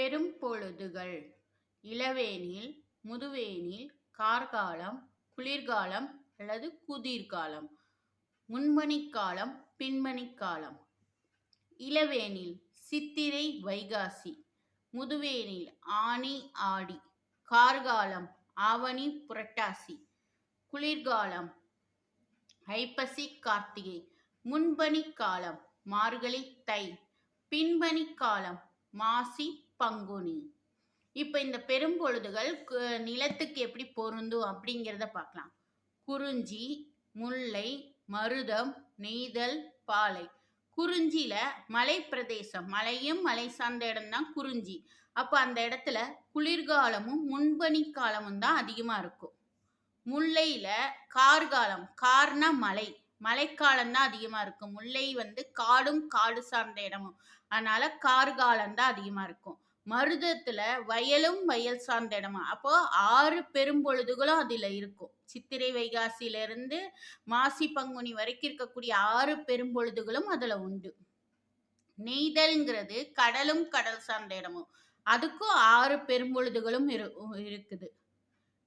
பெரும் பொழுதுகள் இளவேனில் முதுவேனில் கார்காலம் குளிர்காலம் அல்லது குதிர்காலம் முன்மணிக்காலம் பின்மணிக்காலம். இளவேனில் சித்திரை வைகாசி. முதுவேனில் ஆனி ஆடி. கார்காலம் ஆவணி புரட்டாசி. குளிர்காலம் ஐப்பசி கார்த்திகை. முன்பனிக்காலம் மார்கழி தை. பின்பனிக்காலம் மாசி பங்குனி. இப்போ இந்த பெரும்பொழுதுகள் நிலத்துக்கு எப்படி பொருந்தும் அப்படிங்கிறத பார்க்கலாம். குறிஞ்சி முல்லை மருதம் நெய்தல் பாலை. குறிஞ்சியில மலை பிரதேசம் மலையும் மலை சார்ந்த இடம் தான் குறிஞ்சி. அப்போ அந்த இடத்துல குளிர்காலமும் முன்பனி காலமும் தான் அதிகமாக இருக்கும். முல்லையில கார்காலம் கார்னா மலை. மழைக்காலம் தான் அதிகமா இருக்கும். முல்லை வந்து காடும் காடு சார்ந்த இடமும். அதனால கார்காலம் தான் அதிகமா இருக்கும். மருதத்துல வயலும் வயல் சார்ந்த இடமா. அப்போ ஆறு பெரும்பொழுதுகளும் அதுல இருக்கும். சித்திரை வைகாசியில இருந்து மாசி பங்குனி வரைக்கும் இருக்கக்கூடிய ஆறு பெரும்பொழுதுகளும் அதுல உண்டு. நெய்தல்ங்கிறது கடலும் கடல் சார்ந்த இடமும். அதுக்கும் ஆறு பெரும்பொழுதுகளும் இரு இருக்குது.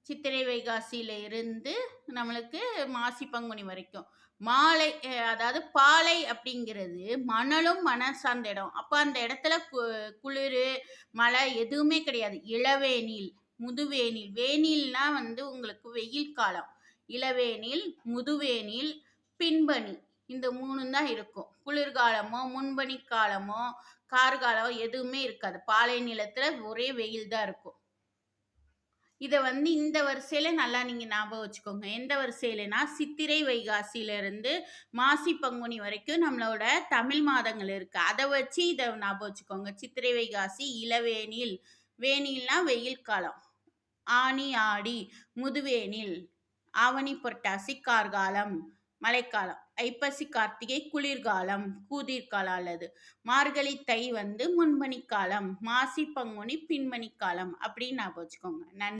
சித்திரை வைகாசியில இருந்து நம்மளுக்கு மாசி பங்குனி வரைக்கும். மாலை அதாவது பாலை அப்படிங்கிறது மணலும் மன சார்ந்த இடம். அப்போ அந்த இடத்துல கு- குளிர் மழை எதுவுமே கிடையாது. இளவேனில் முதுவேனில். வேனில்னா வந்து உங்களுக்கு வெயில் காலம். இளவேனில் முதுவேனில் பின்பனி. இந்த மூணு தான் இருக்கும். குளிர்காலமோ முன்பனி காலமோ கார்காலமோ எதுவுமே இருக்காது. பாலை நிலத்துல ஒரே வெயில் தான் இருக்கும். இதை வந்து இந்த வரிசையில நல்லா நீங்க ஞாபகம் வச்சுக்கோங்க. எந்த வரிசையிலனா சித்திரை வைகாசியில இருந்து மாசி பங்குனி வரைக்கும் நம்மளோட தமிழ் மாதங்கள் இருக்கு. அதை வச்சு இதை ஞாபகம் வச்சுக்கோங்க. சித்திரை வைகாசி இளவேனில் வேனில்னா வெயில் காலம். ஆனி ஆடி முதுவேனில் ஆவணி புரட்டாசி கார்காலம் மழைக்காலம். ஐப்பசி கார்த்திகை குளிர்காலம் கூதிர்காலம் அல்லது மார்கழி தை வந்து முன்மணி காலம் மாசி பங்குனி பின்மணி காலம் அப்படின்னு ஞாபகம் வச்சுக்கோங்க. நன்றி.